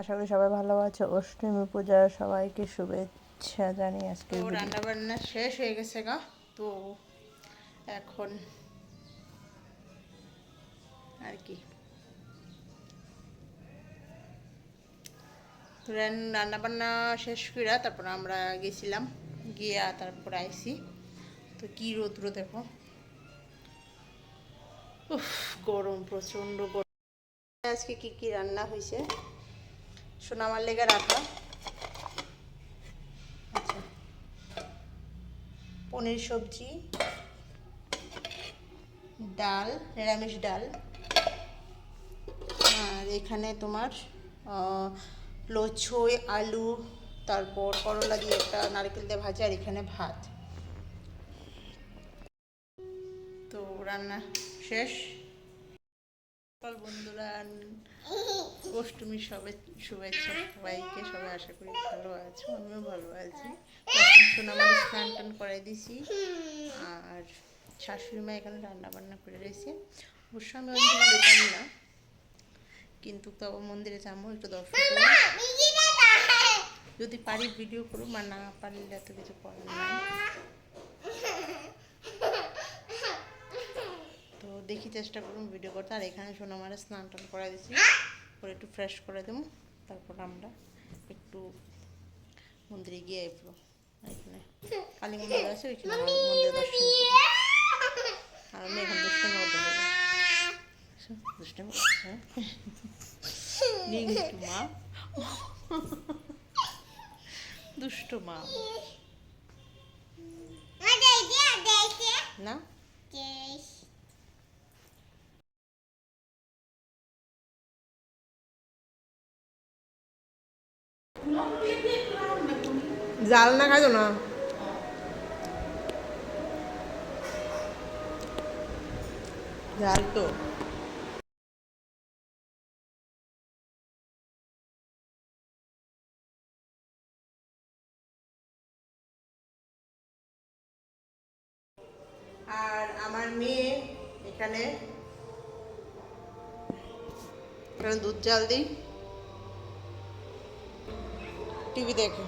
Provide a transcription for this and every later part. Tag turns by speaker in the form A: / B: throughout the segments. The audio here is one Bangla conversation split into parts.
A: আশা করি সবাই ভালো আছে। অষ্টমী পূজার সবাইকে শুভেচ্ছা জানি আজকে
B: রান্না বান্না শেষ হয়ে গেছে গা। তো এখন আর কি? রান্না বান্না শেষ করে তারপর আমরা গেছিলাম। গিয়া তারপর আইসি। তো কি রৌদ্র দেখো? উফ গরম প্রচণ্ড গরম। আজকে কি কি রান্না হয়েছে সোনামার লেগে রাখা। আচ্ছা। পনির সবজি ডাল নিরামিষ ডাল। আর এখানে তোমার আহ, লচ্ছই আলু তারপর করলা দিয়ে একটা নারকেল দিয়ে ভাজা আর এখানে ভাত। তো রান্না শেষ? সকাল বন্ধুরা অষ্টমীর সবে, শুভেচ্ছা সবাইকে, সবাই আশা করি ভালো আছো, আমিও ভালো আছি। এখন সোনামার স্নান টান করাই দিছি। আর শাশুড়ি মা এখানে রান্না বান্না করে রয়েছে। অবশ্য আমি দিন যেতাম না, কিন্তু তবে মন্দিরে যাব, একটু দর্শন যদি পারি ভিডিও করব আর না পারলে এত কিছু করার নাই। দেখি চেষ্টা করুন ভিডিও করতে। আর এখানে সোনামারে স্নান টান করাই দিছি। করে একটু ফ্রেশ করে দেবো। তারপর আমরা একটু মন্দিরে গিয়ে আসব। এখানে কালী মন্দির আছে ওইখানে আমার দর্শন আর আমি এখন দুষ্টামি করতে পারি দুষ্টামি হ্যাঁ? নিয়ে মা। দুষ্ট মা। না?
A: জাল না খাইতো না? জাল তো।
B: আর আমার মেয়ে এখানে। এখানে দুধ জাল দিই। টিভি দেখে।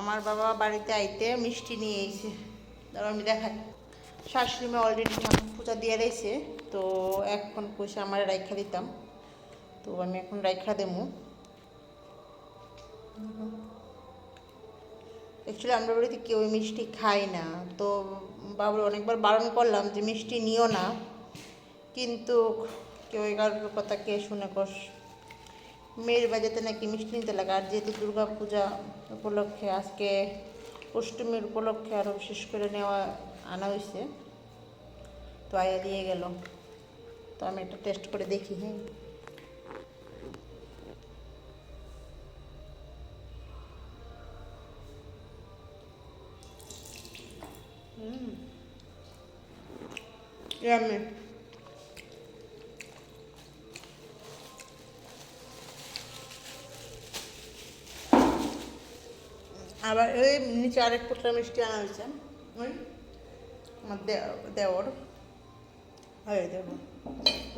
B: আমার বাবা বাড়িতে আইতে মিষ্টি নিয়ে এসে তারপর আমি দেখাই। শাশুড়ি মা অলরেডি ঠাকুর পূজা দিয়ে রয়েছে তো এখন পয়সা আমার রাইখা দিতাম। তো আমি এখন রাইখা দেবো অ্যাকচুয়ালি আমরা বাড়িতে কেউ মিষ্টি খাই না। তো বাবার অনেকবার বারণ করলাম যে মিষ্টি নিও না। কিন্তু কেউ এগারোর কথা কে শুনে কষ মেয়ের বাজাতে নাকি মিষ্টি নিতে লাগে। আর যেহেতু দুর্গা পূজা উপলক্ষে, আজকে অষ্টমীর উপলক্ষে আরও বিশেষ করে নেওয়া, আনা হয়েছে তো আয়া দিয়ে গেল। তো আমি একটা টেস্ট করে দেখি হ্যাঁ। Yummy. আবার ওই নিচে আরেক পোটলা মিষ্টি আনা হয়েছে। ওই আমার দেওর। হয়ে দেব।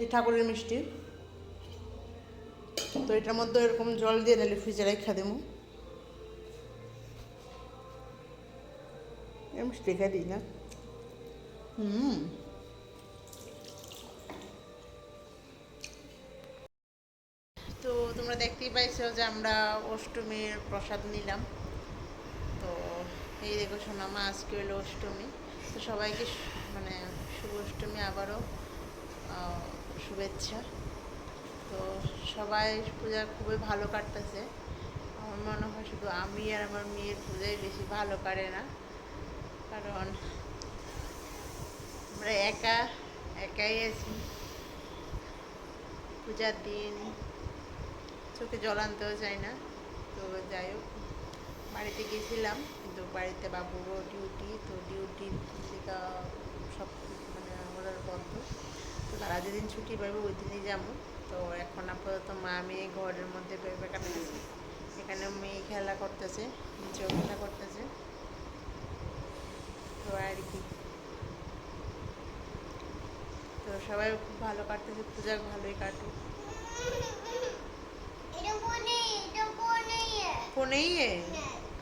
B: এই ঠাকুরের মিষ্টি। তো এটার মধ্যে এরকম জল দিয়ে দিলে ফ্রিজে রেখা দেবো। মিষ্টি রেখে দিই না। হুম। তো তোমরা দেখতেই পাইছো যে আমরা অষ্টমীর প্রসাদ নিলাম। এই দেখো সোনামা আজকে হলো অষ্টমী। তো সবাইকে মানে শুভ অষ্টমী আবারও শুভেচ্ছা। তো সবাই পূজা খুবই ভালো কাটতেছে। আমার মনে হয় শুধু আমি আর আমার মেয়ের পূজাই বেশি ভালো কাটে না। কারণ আমরা একা, একাই আছি। পূজার দিন, চোখে জল আনতেও চাই না। তো যাই হোক। বাড়িতে গেছিলাম কিন্তু বাড়িতে বাবুরও ডিউটি তো ডিউটির থেকে সব মানে ওরা বন্ধ। তো তারা যেদিন ছুটি পাবে ওই দিনই যাব। তো এখন আপাতত মা মেয়ে ঘরের মধ্যে বেকার আছে এখানে মেয়ে খেলা করতেছে নিচেও খেলা করতেছে। তো আর কি। তো সবাই খুব ভালো কাটতেছে পূজা ভালোই কাটুক।
C: এটা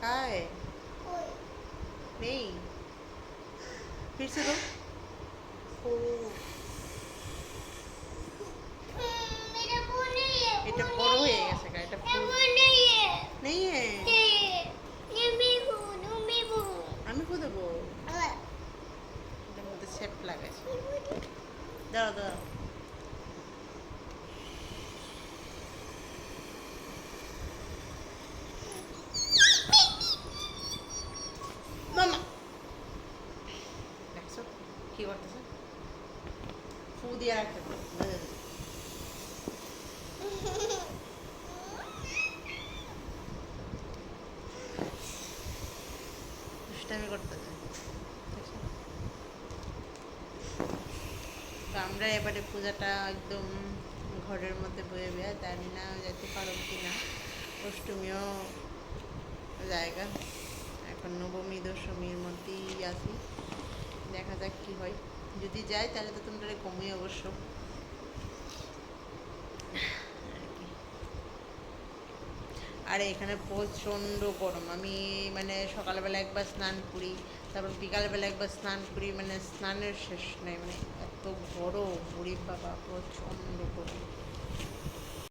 C: কোনে এটা কোনে
B: वो नहीं है
C: नहीं।
B: कहाँ है
C: ওই
B: नहीं फिर से दो ओ
C: এটা কোনে
B: এটা বড় হয়ে দিয়ে রাখতে। দুষ্টামি তো আমরা এবারে পূজাটা একদম ঘরের মধ্যে বয়ে বয়ে জানি না যেতে পারব কি না অষ্টমীও জায়গা এখন নবমী দশমীর মধ্যেই আছি দেখা যাক কি হয় যদি যাই তাহলে তো তোমরা কমই অবশ্য। আর, এখানে প্রচণ্ড গরম আমি মানে সকালবেলা একবার স্নান করি, তারপর বিকালবেলা একবার স্নান করি মানে স্নানের শেষ নেই মানে এত গরম বুড়ি বাবা, প্রচণ্ড গরম